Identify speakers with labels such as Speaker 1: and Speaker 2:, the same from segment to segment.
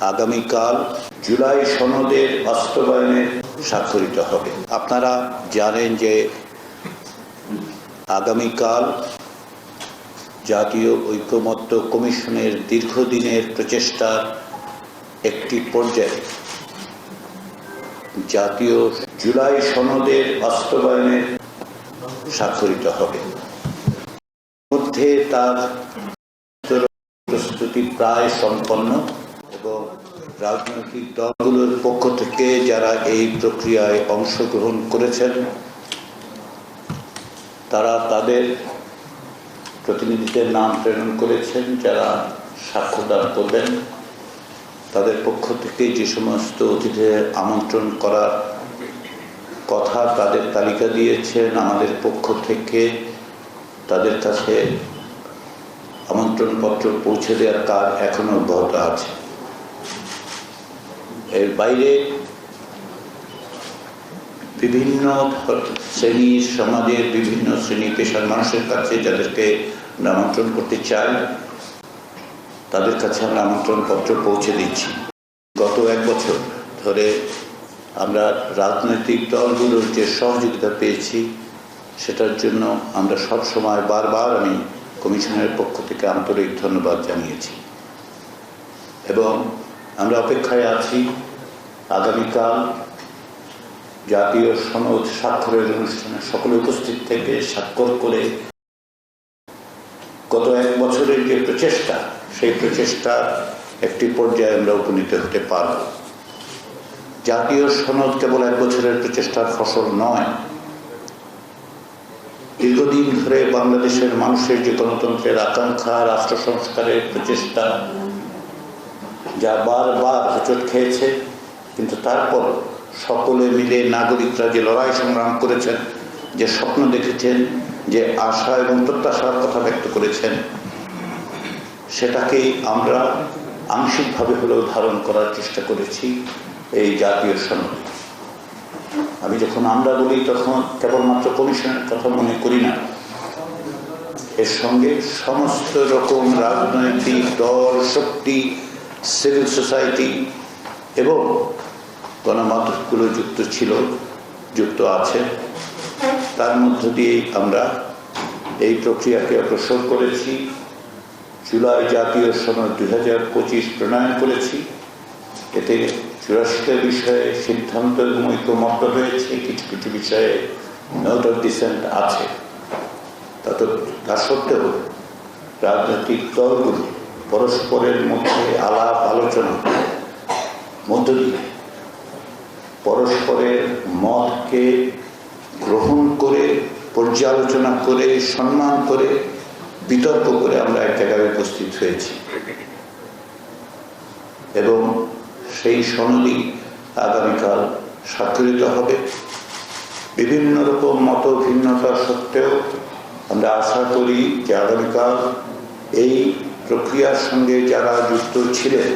Speaker 1: আগামীকাল জুলাই সনদের বাস্তবায়নে স্বাক্ষরিত হবে। আপনারা জানেন যে আগামীকাল জাতীয় ঐক্যমত্য কমিশনের দীর্ঘদিনের প্রচেষ্টার একটি পর্যায়ে। জাতীয় জুলাই সনদের বাস্তবায়নে স্বাক্ষরিত হবে। মধ্যে তার প্রস্তুতি প্রায় সম্পন্ন। রাজনৈতিক দলগুলোর পক্ষ থেকে যারা এই প্রক্রিয়ায় অংশগ্রহণ করেছেন, তারা তাদের প্রতিনিধিদের নাম প্রেরণ করেছেন, যারা সাক্ষ্যদান করবেন। তাদের পক্ষ থেকে যে সমস্ত অতিথিদের আমন্ত্রণ করার কথা তাদের তালিকা দিয়েছেন, আমাদের পক্ষ থেকে তাদের কাছে আমন্ত্রণপত্র পৌঁছে দেওয়ার কাজ এখনও অব্যাহত আছে। এর বাইরে বিভিন্ন শ্রেণির সমাজের বিভিন্ন শ্রেণি পেশার মানুষের কাছে যাদেরকে আমন্ত্রণ করতে চাই, তাদের কাছে আমরা আমন্ত্রণপত্র পৌঁছে দিচ্ছি। গত এক বছর ধরে আমরা রাজনৈতিক দলগুলোর যে সহযোগিতা পেয়েছি, সেটার জন্য আমরা সব সময় বারবার আমি কমিশনের পক্ষ থেকে আন্তরিক ধন্যবাদ জানিয়েছি। এবং আমরা অপেক্ষায় আছি আগামীকাল জাতীয় সনদ স্বাক্ষরের অনুষ্ঠানে। সকলে উপস্থিত থেকে স্বাক্ষর করে গত এক বছরের যে প্রচেষ্টা, সেই প্রচেষ্টার একটি পর্যায়ে আমরা উপনীত হতে পারব। জাতীয় সনদ কেবল এক বছরের প্রচেষ্টার ফসল নয়। দীর্ঘদিন ধরে বাংলাদেশের মানুষের যে গণতন্ত্রের আকাঙ্ক্ষা, রাষ্ট্র সংস্কারের প্রচেষ্টা যা বারবার হোঁচট খেয়েছে, কিন্তু তারপর সকলে মিলে নাগরিকরা যে লড়াই সংগ্রাম করেছেন, যে স্বপ্ন দেখেছেন, যে আশা এবং প্রত্যাশার কথা ব্যক্ত করেছেন, সেটাকেই আমরা আংশিকভাবে হলেও ধারণ করার চেষ্টা করেছি এই জাতীয় সনদে আমি যখন আমরা বলি, তখন কেবলমাত্র কমিশনের কথা মনে করি না। এর সঙ্গে সমস্ত রকম রাজনৈতিক দল, শক্তি সিভিল সোসাইটি এবং গণমাধ্যমগুলো যুক্ত ছিল, যুক্ত আছে। তার মধ্য দিয়েই আমরা এই প্রক্রিয়াকে অগ্রসর করেছি। জুলাই জাতীয় সনদ দুই হাজার পঁচিশ প্রণয়ন করেছি। এতে চুরাশিটা বিষয়ে সিদ্ধান্ত এবং ঐক্যমত্য হয়েছে, কিছু কিছু বিষয়ে নোট অফ ডিসেন্ট আছে। তত তা সত্ত্বেও রাজনৈতিক দলগুলো পরস্পরের মধ্যে আলাপ আলোচনা, মধ্য দিয়ে পরস্পরের মতকে গ্রহণ করে, পর্যালোচনা করে, সম্মান করে, বিতর্ক করে আমরা এক জায়গায় উপস্থিত হয়েছি। এবং সেই সনদই আগামীকাল স্বাক্ষরিত হবে। বিভিন্ন রকম মত ভিন্নতা সত্ত্বেও আমরা আশা করি যে আগামীকাল এই প্রক্রিয়ার সঙ্গে যারা যুক্ত ছিলেন,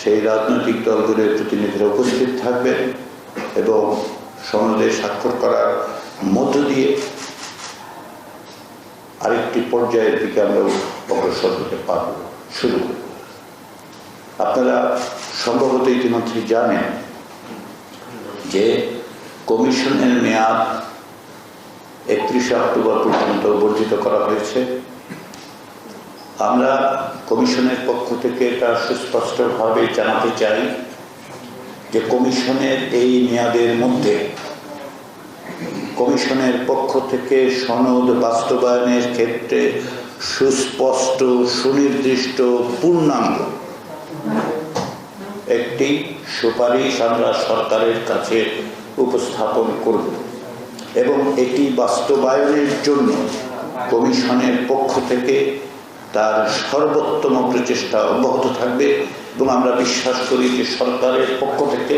Speaker 1: সেই রাজনৈতিক দলগুলোর প্রতিনিধিরা উপস্থিত থাকবেন এবং সনদে স্বাক্ষর করার মধ্য দিয়ে আরেকটি পর্যায়ের দিকে আমরা অগ্রসর হতে পারব, শুরু। আপনারা সম্ভবত ইতিমধ্যে জানেন যে কমিশনের মেয়াদ একত্রিশে অক্টোবর পর্যন্ত বর্ধিত করা হয়েছে আমরা কমিশনের পক্ষ থেকে এটা সুস্পষ্টভাবে জানাতে চাই যে কমিশনের এই মেয়াদের মধ্যে কমিশনের পক্ষ থেকে সনদ বাস্তবায়নের ক্ষেত্রে সুস্পষ্ট, সুনির্দিষ্ট, পূর্ণাঙ্গ একটি সুপারিশ আমরা সরকারের কাছে উপস্থাপন করব এবং এটি বাস্তবায়নের জন্য কমিশনের পক্ষ থেকে তার সর্বোত্তম প্রচেষ্টা অব্যাহত থাকবে এবং আমরা বিশ্বাস করি যে সরকারের পক্ষ থেকে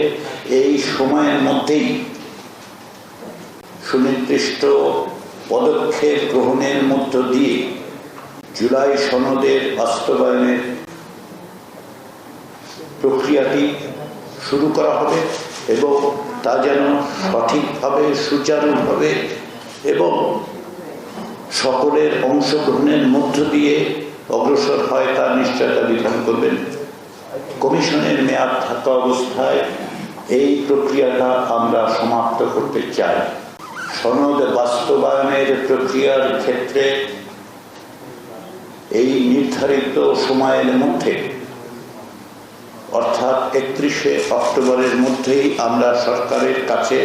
Speaker 1: এই সময়ের মধ্যেই সুনির্দিষ্ট পদক্ষেপ গ্রহণের মধ্য দিয়ে জুলাই সনদের বাস্তবায়নের প্রক্রিয়াটি শুরু করা হবে এবং তা যেন সঠিকভাবে, সুচারুভাবে এবং সকলের অংশগ্রহণের মধ্য দিয়ে অগ্রসর হয়, তার নিশ্চয়তা বিধান করবেন। কমিশনের মেয়াদ থাকা অবস্থায় এই প্রক্রিয়াটা আমরা সমাপ্ত করতে চাই। সনদ বাস্তবায়নের প্রক্রিয়ার ক্ষেত্রে এই নির্ধারিত সময়ের মধ্যে, অর্থাৎ একত্রিশে অক্টোবরের মধ্যেই আমরা সরকারের কাছে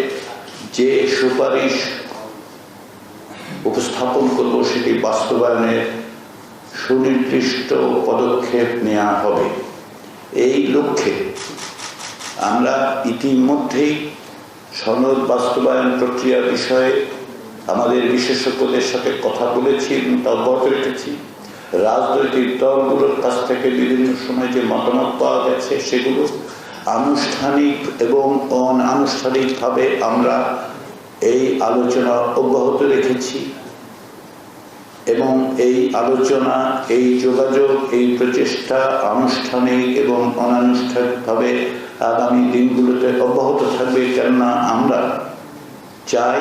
Speaker 1: যে সুপারিশ উপস্থাপন করব সেটি বাস্তবায়নের সুনির্দিষ্ট পদক্ষেপ নেওয়া হবে। এই লক্ষ্যে আমরা ইতিমধ্যেই সনদ বাস্তবায়ন প্রক্রিয়া বিষয়ে আমাদের বিশেষজ্ঞদের সাথে কথা বলেছি এবং তা অব্যাহত রেখেছি। রাজনৈতিক দলগুলোর কাছ থেকে বিভিন্ন সময় যে মতামত পাওয়া গেছে, সেগুলো আনুষ্ঠানিক এবং অনানুষ্ঠানিকভাবে আমরা এই আলোচনা অব্যাহত রেখেছি। এবং এই আলোচনা, এই যোগাযোগ, এই প্রচেষ্টা আনুষ্ঠানিক এবং অনানুষ্ঠানিকভাবে আগামী দিনগুলোতে অব্যাহত থাকবে কেননা আমরা চাই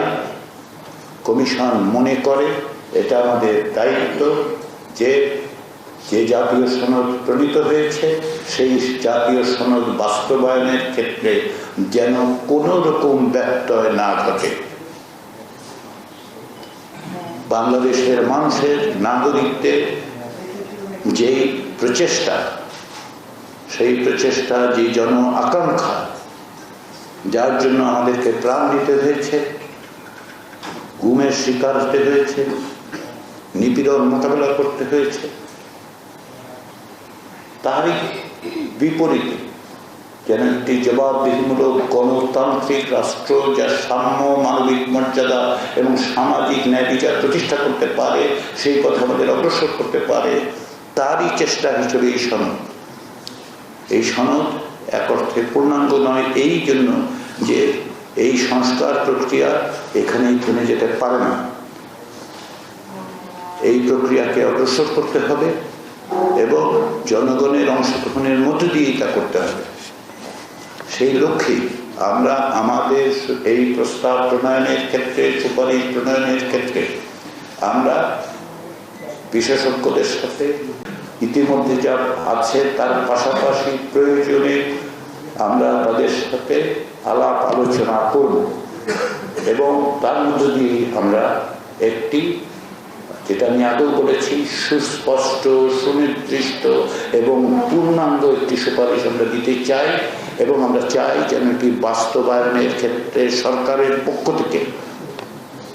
Speaker 1: কমিশন মনে করে, এটা আমাদের দায়িত্ব যে যে জাতীয় সনদ প্রণীত হয়েছে, সেই জাতীয় সনদ বাস্তবায়নের ক্ষেত্রে যেন কোনো রকম ব্যত্যয় না ঘটে। বাংলাদেশের মানুষের নাগরিকদের যেই প্রচেষ্টা, সেই প্রচেষ্টা, যে জন আকাঙ্ক্ষা, যার জন্য আমাদেরকে প্রাণ দিতে হয়েছে, গুমের শিকার হতে হয়েছে, নিপীড়ন মোকাবেলা করতে হয়েছে, তারই বিপরীতে যেন একটি জবাবদিহিমূলক গণতান্ত্রিক রাষ্ট্র যা সাম্য মানবিক মর্যাদা এবং সামাজিক ন্যায় বিচার প্রতিষ্ঠা করতে পারে, সেই কথা আমাদের অগ্রসর করতে পারে, তারই চেষ্টা হিসেবে এই সনদ। এই সনদ এক অর্থে পূর্ণাঙ্গ নয়, এই জন্য যে এই সংস্কার প্রক্রিয়া এখানেই থেমে যেতে পারে না। এই প্রক্রিয়াকে অগ্রসর করতে হবে এবং জনগণের অংশগ্রহণের মধ্য দিয়েই তা করতে হবে। সেই লক্ষ্যে আমরা আমাদের এই প্রস্তাব প্রণয়নের ক্ষেত্রে, সুপারিশ প্রণয়নের ক্ষেত্রে আমরা বিশেষজ্ঞদের সাথে ইতিমধ্যে যা আছে তার পাশাপাশি প্রয়োজনে আমরা তাদের সাথে আলাপ আলোচনা করব। এবং তার মধ্য দিয়ে আমরা একটি যেটা আমি আগেও বলেছি সুস্পষ্ট, সুনির্দিষ্ট এবং পূর্ণাঙ্গ একটি সুপারিশ আমরা দিতে চাই এবং আমরা চাই যেন এটি বাস্তবায়নের ক্ষেত্রে সরকারের পক্ষ থেকে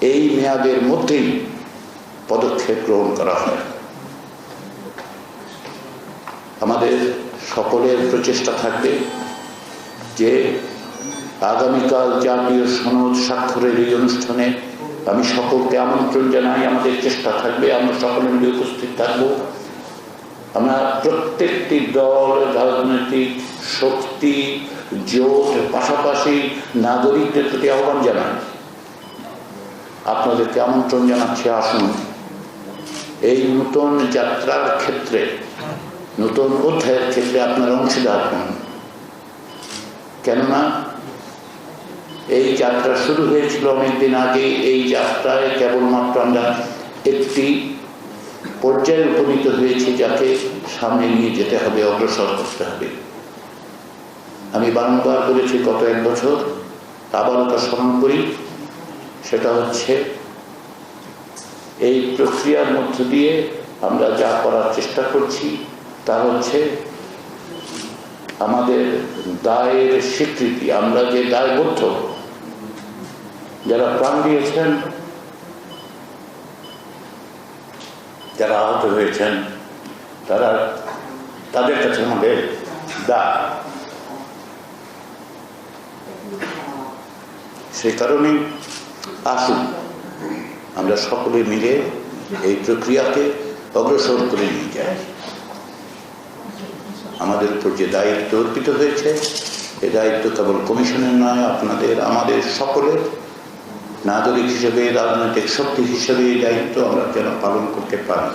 Speaker 1: এই মেয়াদের মধ্যেই পদক্ষেপ গ্রহণ করা হয়। আমাদের সকলের প্রচেষ্টা থাকবে যে আগামীকাল জাতীয় সনদ স্বাক্ষরের এই অনুষ্ঠানে আমি সকলকে আমন্ত্রণ জানাই, আমাদের চেষ্টা থাকবে, আমরা সকলে মিলে উপস্থিত থাকব। আমরা প্রত্যেকটি দল, রাজনৈতিক শক্তি, জোট, পাশাপাশি নাগরিকদের প্রতি আহ্বান জানাই। আপনাদেরকে আমন্ত্রণ জানাচ্ছি, আসুন। এই নতুন যাত্রার ক্ষেত্রে, নতুন অধ্যায়ের ক্ষেত্রে আপনার অংশীদার হন। কেননা এই যাত্রা শুরু হয়েছিল অনেকদিন আগে। এই যাত্রায় কেবলমাত্র আমরা একটি পর্যায়ে উপনীত হয়েছি যাকে সামনে নিয়ে যেতে হবে, অগ্রসর করতে হবে। আমি বারংবার বলেছি গত এক বছর আবার ওটা স্মরণ করি, সেটা হচ্ছে এই প্রক্রিয়ার মধ্য দিয়ে আমরা যা করার চেষ্টা করছি, তা হচ্ছে আমাদের দায়ের স্বীকৃতি। আমরা যে দায়বদ্ধ যারা প্রাণ দিয়েছেন, যারা আহত হয়েছেন, তারা তাদের কাছে আমাদের দা। সেই কারণে আসুন, আমরা সকলে মিলে এই প্রক্রিয়াকে অগ্রসর করে নিয়ে যাই। আমাদের উপর যে দায়িত্ব অর্পিত হয়েছে, এ দায়িত্ব কেবল কমিশনের নয়, আপনাদের, আমাদের সকলের। নাগরিক হিসেবে, রাজনৈতিক শক্তি হিসেবে এই দায়িত্ব আমরা যেন পালন করতে পারি?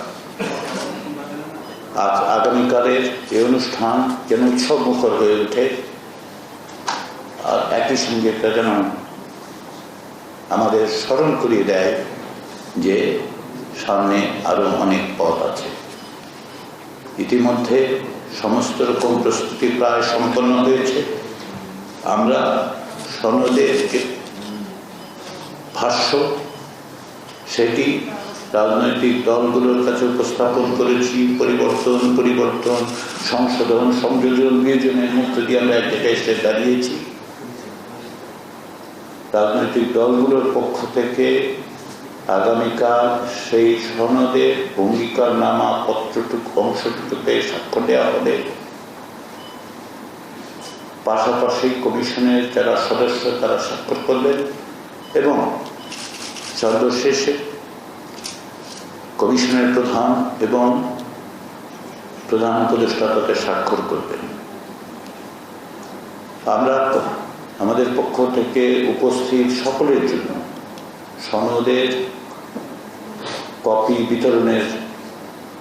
Speaker 1: আজ আগামীকালের এই অনুষ্ঠান যেন উৎসব মুখর হয়ে ওঠে, আর একই সঙ্গে এটা যেন আমাদের স্মরণ করিয়ে দেয় যে সামনে আরও অনেক পথ আছে। ইতিমধ্যে সমস্ত রকম প্রস্তুতি প্রায় সম্পন্ন হয়েছে। আমরা সনদের ভাষ্য, সেটি রাজনৈতিক দলগুলোর কাছে উপস্থাপন করেছি, পরিবর্তন পরিবর্তন, সংশোধন, সংযোজন, বিয়োজনের মধ্য দিয়ে আমরা এক জায়গায় এসে দাঁড়িয়েছি। রাজনৈতিক দলগুলোর পক্ষ থেকে আগামীকাল সেই সনদের অঙ্গীকার নামা পত্রটুকু, অংশটুকুতে স্বাক্ষর দেওয়া হবে। পাশাপাশি কমিশনের যারা সদস্য, তারা স্বাক্ষর করবেন এবং সর্বশেষে কমিশনের প্রধান এবং প্রধান উপদেষ্টা স্বাক্ষর করবেন। আমরা আমাদের পক্ষ থেকে উপস্থিত সকলের জন্য সনদের কপি বিতরণের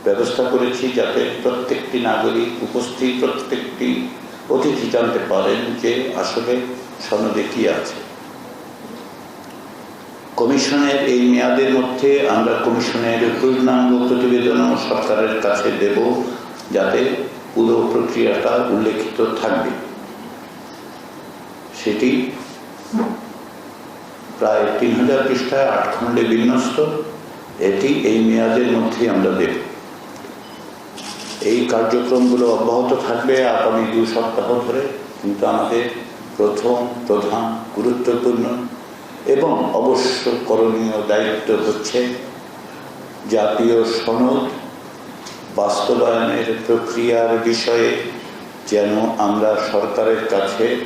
Speaker 1: ব্যবস্থা করেছি যাতে প্রত্যেকটি নাগরিক উপস্থিত, প্রত্যেকটি অতিথি জানতে পারেন যে আসলে সনদে কি আছে। কমিশনের এই মেয়াদের মধ্যে আমরা কমিশনের পূর্ণাঙ্গ প্রতিবেদনও সরকারের কাছে দেব যাতে পুরো প্রক্রিয়াটা উল্লেখিত থাকবে। সেটি প্রায় তিন হাজার পৃষ্ঠায় আট খণ্ডে বিন্যস্ত। এটি এই মেয়াদের মধ্যেই আমরা দেব। এই কার্যক্রমগুলো অব্যাহত থাকবে আগামী দু সপ্তাহ ধরে, কিন্তু আমাদের প্রথম, প্রধান, গুরুত্বপূর্ণ এবং অবশ্য করণীয় দায়িত্ব হচ্ছে জাতীয় সনদ বাস্তবায়নের প্রক্রিয়ার বিষয়ে যেন আমরা সরকারের কাছে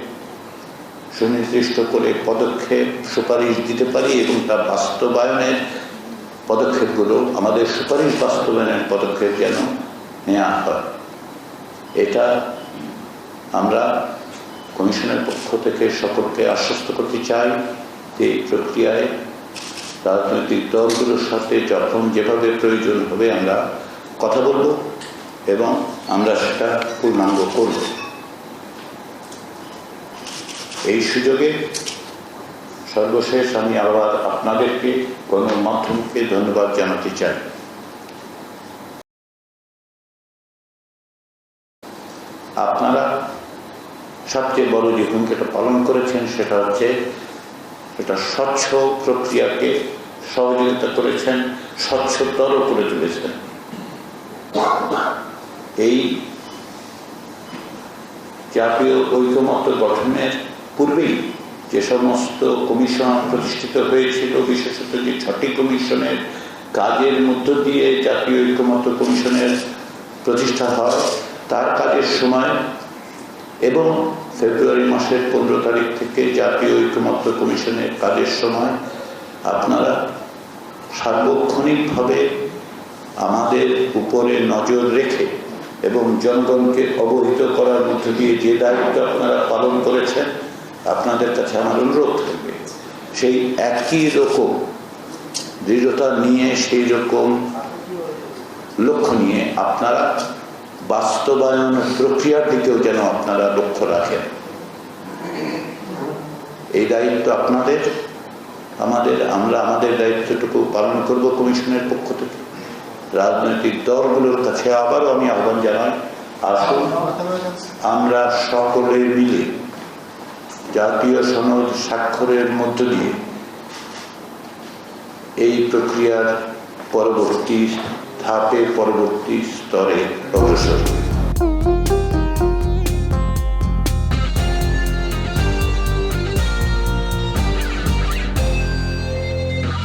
Speaker 1: সুনির্দিষ্ট করে পদক্ষেপ সুপারিশ দিতে পারি এবং তা বাস্তবায়নের পদক্ষেপগুলো, আমাদের সুপারিশ বাস্তবায়নের পদক্ষেপ যেন নেওয়া হয়। এটা আমরা কমিশনের পক্ষ থেকে সকলকে আশ্বস্ত করতে চাই। এই প্রক্রিয়ায় রাজনৈতিক দলগুলোর সাথে যখন যেভাবে প্রয়োজন হবে আমরা কথা বলব এবং আমরা সেটা পূর্ণাঙ্গ করব। এই সুযোগে সর্বশেষ আমি আবার আপনাদেরকে গণমাধ্যমকে ধন্যবাদ জানাতে চাই। আপনারা সবচেয়ে বড় যে ভূমিকাটা পালন করেছেন সেটা হচ্ছে এটা স্বচ্ছ প্রক্রিয়াকে সহযোগিতা করেছেন স্বচ্ছতর করে তুলেছেন। এই জাতীয় ঐক্যমত্য গঠনের পূর্বেই যে সমস্ত কমিশন প্রতিষ্ঠিত হয়েছিল, বিশেষত যে ছটি কমিশনের কাজের মধ্য দিয়ে জাতীয় ঐক্যমত্য কমিশনের প্রতিষ্ঠা হয়, তার কাজের সময় এবং ফেব্রুয়ারি মাসের পনেরো তারিখ থেকে জাতীয় ঐক্যমত্য কমিশনের কাজের সময় আপনারা সার্বক্ষণিকভাবে আমাদের উপরে নজর রেখে এবং জনগণকে অবহিত করার মধ্য দিয়ে যে দায়িত্ব আপনারা পালন করেছেন, আপনাদের কাছে আমার অনুরোধ থাকবে। সেই একই রকম দৃঢ়তা নিয়ে, সেই রকম লক্ষ্য নিয়ে আপনারা বাস্তবায়ন প্রক্রিয়ার দিকেও যেন আপনারা লক্ষ্য রাখেন। এই দায়িত্ব আপনাদের, আমাদের, আমরা আমাদের দায়িত্বটুকু পালন করব কমিশনের পক্ষ থেকে। রাজনৈতিক দলগুলোর কাছে আবারও আমি আহ্বান জানাই, আসুন, আমরা সকলে মিলে জাতীয় সনদ স্বাক্ষরের মধ্য দিয়ে এই প্রক্রিয়ার পরবর্তী ধাপে পরবর্তী স্তরে অগ্রসর।